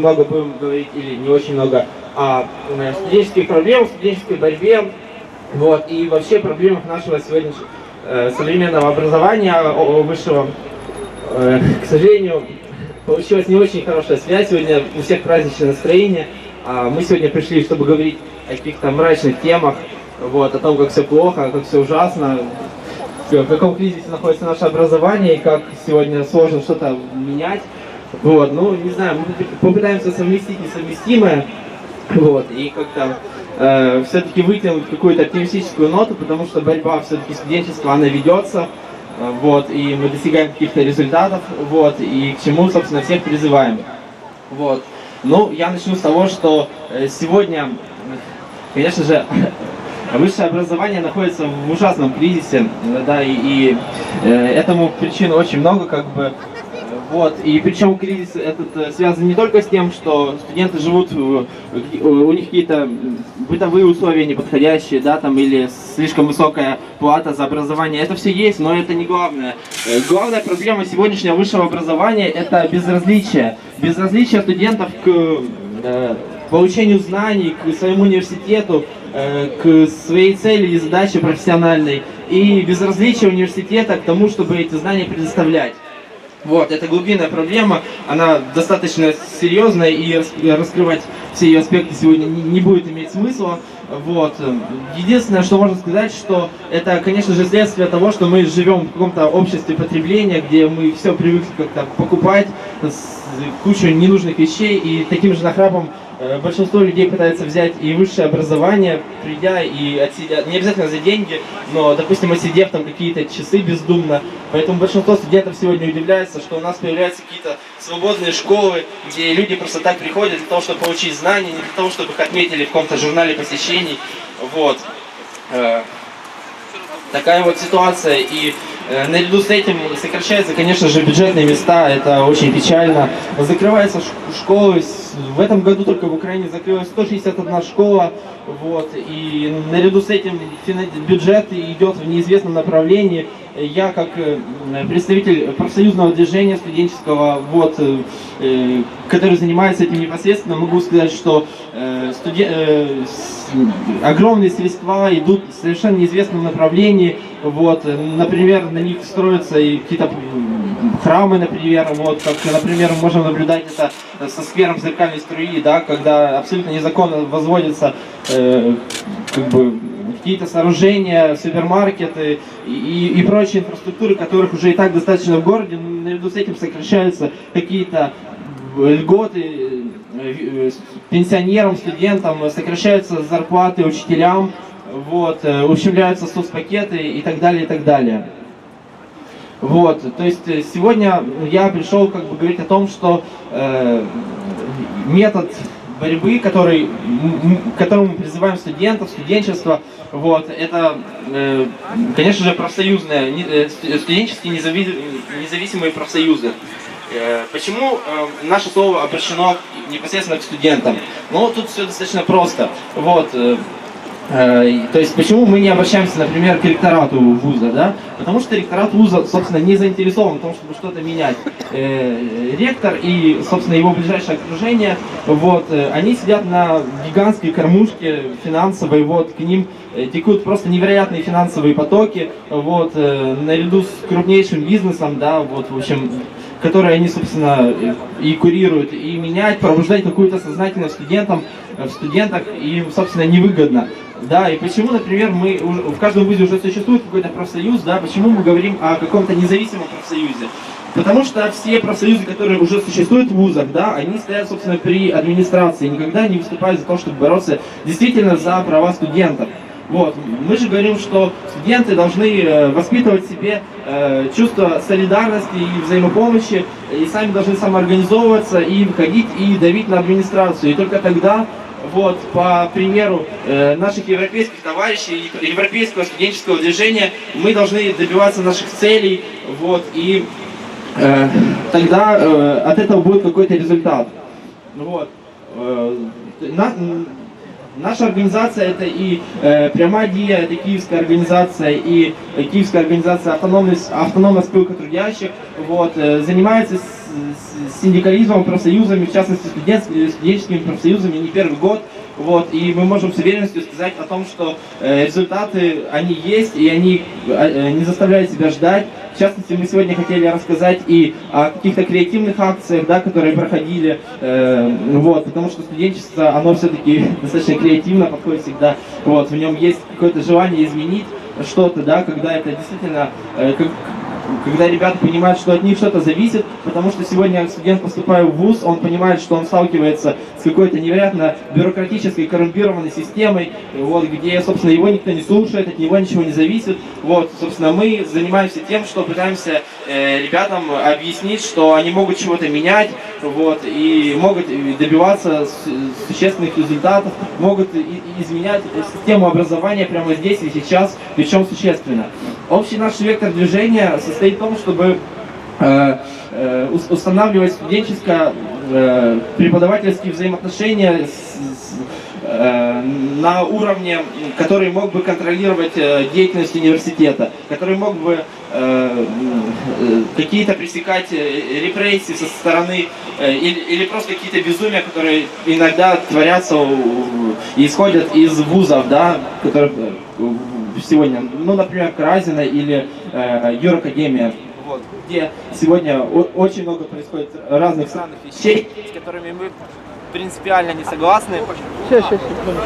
много будем говорить или не очень много о э, студенческих проблемах, студенческой борьбе, вот, и вообще проблемах нашего сегодняшнего э, современного образования высшего. Э, к сожалению, получилась не очень хорошая связь, сегодня у всех праздничное настроение, а мы сегодня пришли, чтобы говорить о каких-то мрачных темах, вот, о том, как все плохо, как все ужасно, в каком кризисе находится наше образование и как сегодня сложно что-то менять. Вот, ну, не знаю, мы попытаемся совместить несовместимое, вот, и как-то э, все-таки вытянуть какую-то оптимистическую ноту, потому что борьба все-таки студенчества, она ведется, э, вот, и мы достигаем каких-то результатов, вот, и к чему, собственно, всех призываем. Вот. Ну, я начну с того, что э, сегодня, конечно же, высшее образование находится в ужасном кризисе, э, да, и, и, э, этому причин очень много, как бы, вот, и причем кризис этот э, связан не только с тем, что студенты живут, в- у них какие-то бытовые условия неподходящие, да, там, или слишком высокая плата за образование, это все есть, но это не главное. Э, Главная проблема сегодняшнего высшего образования – это безразличие. Безразличие студентов к э, получению знаний, к своему университету, э, к своей цели и задаче профессиональной, и безразличие университета к тому, чтобы эти знания предоставлять. Вот, это глубинная проблема, она достаточно серьезная, и рас- раскрывать все ее аспекты сегодня не, будет иметь смысла. Вот. Единственное, что можно сказать, что это, конечно же, следствие того, что мы живем в каком-то обществе потребления, где мы все привыкли как-то покупать, кучу ненужных вещей, и таким же нахрапом большинство людей пытается взять и высшее образование, придя и отсидя, не обязательно за деньги, но, допустим, отсидев там какие-то часы бездумно. Поэтому большинство студентов сегодня удивляется, что у нас появляются какие-то свободные школы, где люди просто так приходят для того, чтобы получить знания, не для того, чтобы их отметили в каком-то журнале посещений. Вот. Э, такая вот ситуация. И э, наряду с этим сокращаются, конечно же, бюджетные места. Это очень печально. Закрываются школы. В этом году только в Украине закрылась 161 школа. Вот. И наряду с этим бюджет идет в неизвестном направлении. Я, как э, представитель профсоюзного движения студенческого, вот, э, э, который занимается этим непосредственно, могу сказать, что э, студен- э, огромные средства идут в совершенно неизвестном направлении. Вот, э, например, на них строятся и какие-то храмы, например, вот, как, например, мы можем наблюдать это со сквером зеркальной струи, да, когда абсолютно незаконно возводятся э, как бы какие-то сооружения, супермаркеты и, и, и прочие инфраструктуры, которых уже и так достаточно в городе, но наряду с этим сокращаются какие-то льготы э, э, пенсионерам, студентам, сокращаются зарплаты учителям, вот, э, ущемляются соцпакеты и так далее, и так далее. Вот, то есть э, сегодня я пришел как бы говорить о том, что э, метод борьбы, который, к которому мы призываем студентов, студенчество, вот, это, э, конечно же, профсоюзные, э, сту- студенческие незави- независимые профсоюзы. Э, Почему э, наше слово обращено непосредственно к студентам? Ну, тут все достаточно просто. Вот, э, То есть почему мы не обращаемся, например, к ректорату вуза, да? Потому что ректорат вуза, собственно, не заинтересован в том, чтобы что-то менять. Э, Ректор и, собственно, его ближайшее окружение, вот, э, они сидят на гигантской кормушке финансовой, вот, к ним э, текут просто невероятные финансовые потоки, вот, э, наряду с крупнейшим бизнесом, да, вот, в общем, которые они, собственно, и курируют, и менять, пробуждать какую-то сознательность студентам, э, в студентах им, собственно, невыгодно. Да, и почему, например, мы уж- в каждом вузе уже существует какой-то профсоюз, да, почему мы говорим о каком-то независимом профсоюзе? Потому что все профсоюзы, которые уже существуют в вузах, да, они стоят, собственно, при администрации, никогда не выступают за то, чтобы бороться действительно за права студентов. Вот. Мы же говорим, что студенты должны э, воспитывать в себе э, чувство солидарности и взаимопомощи, и сами должны самоорганизовываться и выходить и давить на администрацию. И только тогда, вот, по примеру э, наших европейских товарищей, европейского студенческого движения, мы должны добиваться наших целей, вот, и э, тогда э, от этого будет какой-то результат. Вот. Э, на- Наша организация это и э, прямая дия, это киевская организация и э, киевская организация автономной, автономная спилка трудящих, вот, э, занимается с- синдикализмом, профсоюзами, в частности студенческими профсоюзами не первый год, вот, и мы можем с уверенностью сказать о том, что э, результаты, они есть, и они э, не заставляют себя ждать. В частности, мы сегодня хотели рассказать и о каких-то креативных акциях, да, которые проходили, э, вот, потому что студенчество, оно все-таки достаточно креативно подходит всегда, вот, в нем есть какое-то желание изменить что-то, да, когда это действительно, э, как- когда ребята понимают, что от них что-то зависит, потому что сегодня студент, поступая в ВУЗ, он понимает, что он сталкивается с какой-то невероятно бюрократической, коррумпированной системой, вот, где, собственно, его никто не слушает, от него ничего не зависит. Вот, собственно, мы занимаемся тем, что пытаемся э, ребятам объяснить, что они могут чего-то менять, вот, и могут добиваться существенных результатов, могут изменять систему образования прямо здесь и сейчас, причем существенно. Общий наш вектор движения состоит в том, чтобы э, э, ус- устанавливать студенческо-преподавательские взаимоотношения э, на уровне, который мог бы контролировать деятельность университета, который мог бы какие-то пресекать репрессии со стороны или, просто какие-то безумия, которые иногда творятся и исходят из вузов, да, которые сегодня, ну, например, Каразина или э, Юракадемия, вот, где сегодня очень много происходит разных странных вещей, с которыми мы принципиально не согласны. Сейчас, сейчас, секунду.